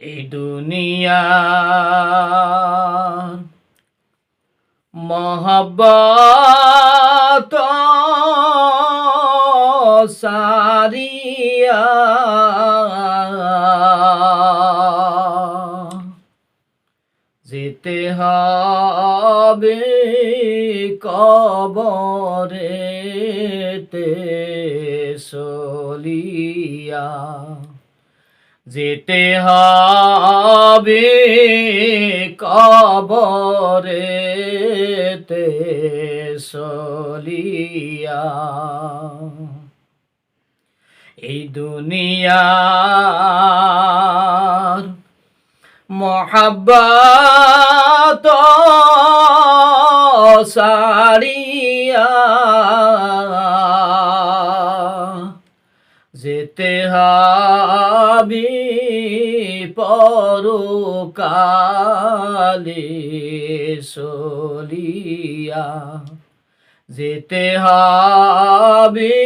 এই দুনিয়া মহব্বত সারিয়া। যেতে হবে কবরেতে সলিয়া যেতে হবে কবরেতে সলিয়া। এই দুনিয়ার মহাব্বত সারিয়া। যেতে হাবি পরকালে সলিয়া যেতে হবে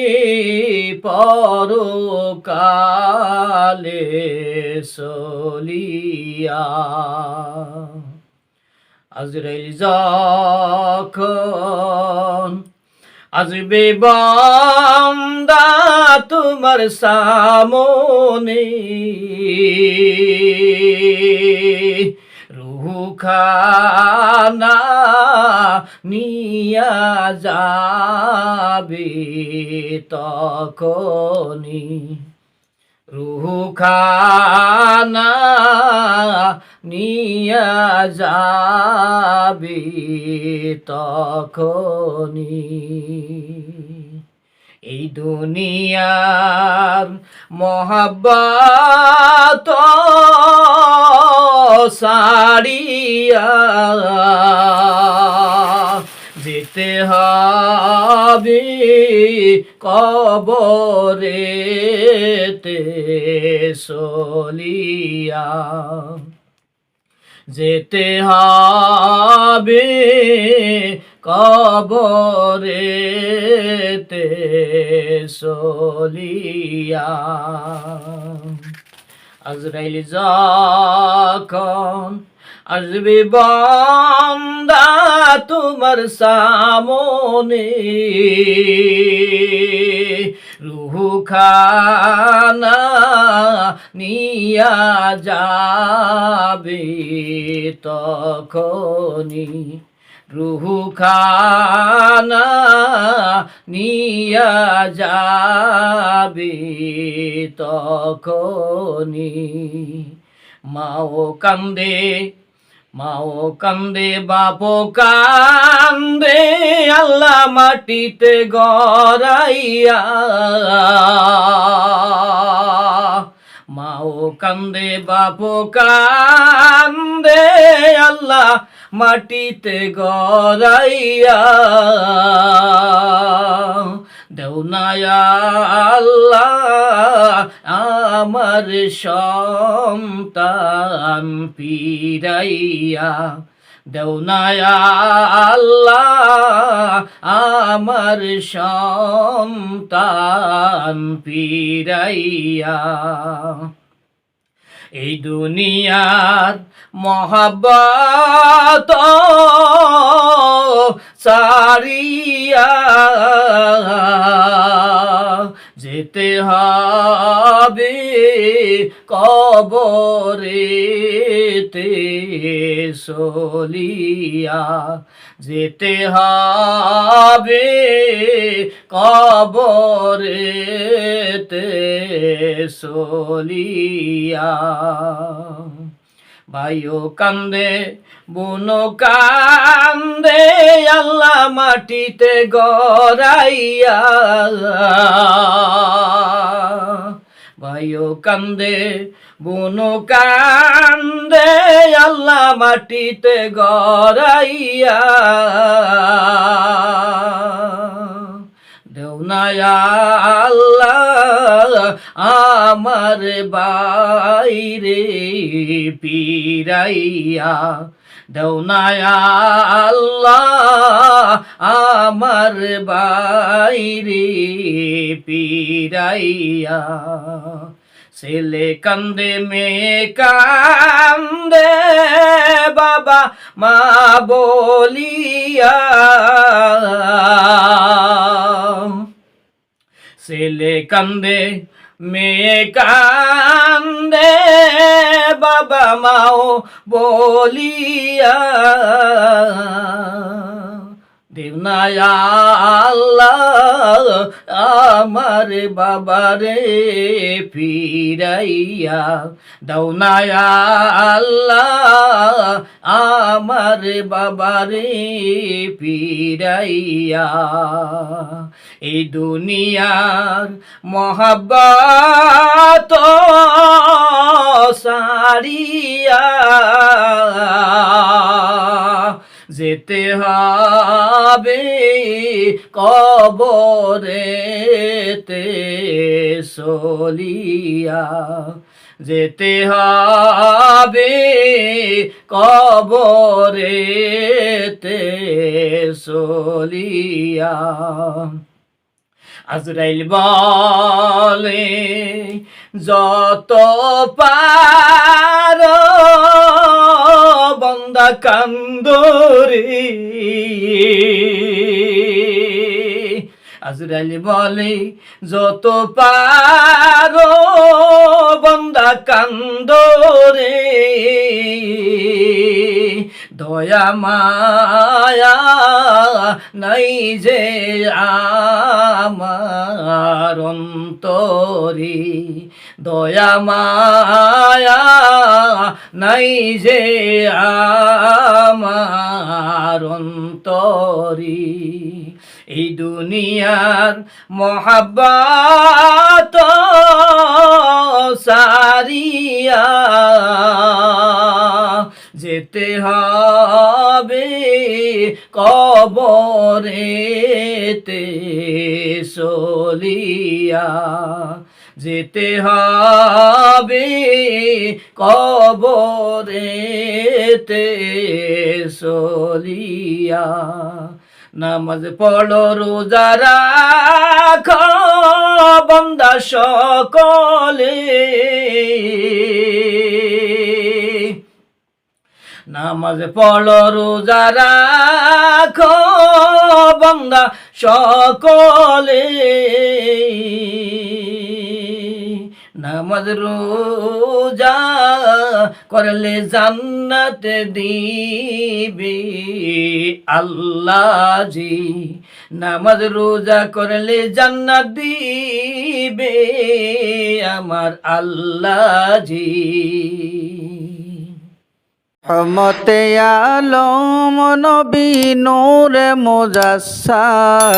পরকালে সলিয়া আজরাইল যখন আসবে বামদা তোমার সামনে। রুহু খানা নিয়া যাবে তখনই। রুহু খানা নিয়া যাবে তখনই। এই দুনিয়ার মহাব্বত সারিয়া যেতে হবে কবরেতে সলিয়া যেতে হবে কবরেতে সলিয়া আজরাইল যখন আসবে বন্দা তোমার সামনে। রুহু খানা নিয়া যাবে তখনই। রুহু খানা নিয়া যাবে তখনই। মাও কান্দে মাও কান্দে বাপো কান্দে আল্লাহ মাটিতে গড়াইয়া। মাও কান্দে বাপো কান্দে আল্লাহ মাটিতে গড়াইয়া। দেউনায়া আল্লাহ আমার সন্তান পিরাইয়া দেউনায়া আল্লাহ আমার সন্তান পিরাইয়া এই দুনিয়ার মহাব্বত সারিয়া যেতে হবে কবরেতে সলিয়া যেতে হবে কবরেতে সলিয়া ভাইও কান্দে বুনো কান্দে আল্লাহ মাটিতে গড়াইয়া ভাইও কান্দে বুনো কান্দে, আল্লাহ মাটিতে গড়াইয়া দেউনায়া আল্লাহ আমার বাইরে পিরাইয়া দেউনায়া আল্লাহ আমার বাইরে পিরাইয়া ছেলে কান্দে, মেয়ে কান্দে, বাবা মা বলিয়া। ছেলে কান্দে, মেয়ে কান্দে বাবা মাও বলিয়া। আল্লাহ আমার বাবারে ফিরাইয়া দৌনায়া আল্লাহ আমার বাবারে ফিরাইয়া। এই দুনিয়ার মহাব্বাত সারিয়া যেতে হবে কবরেতে সলিয়া। যেতে হবে কবরেতে সলিয়া। আজরাইল বলে যত পার বন্দা কান্দরে। আজরাইল বলে যত পার বন্দা কান্দরে। দয়া মায়া নাই যে আমার অন্তরে দয়া মায়া নাই যে আমার অন্তরে। এই দুনিয়ার মহাব্বাত সারিয়া যেতে হবে কবরেতে সলিয়া যেতে হবে কবরেতে সলিয়া নামাজ পড়ো রোজা রাখ বন্দা সকলে। নামাজ পড়ো, রোজা রাখো, বন্দা সকলে। নামাজ, রোজা করলে জান্নাত দিবে আল্লাহ জি নামাজ, রোজা করলে জান্নাত দিবে আমার আল্লাহ জি রহমতে আলম নবী নূরে মুজাসসাম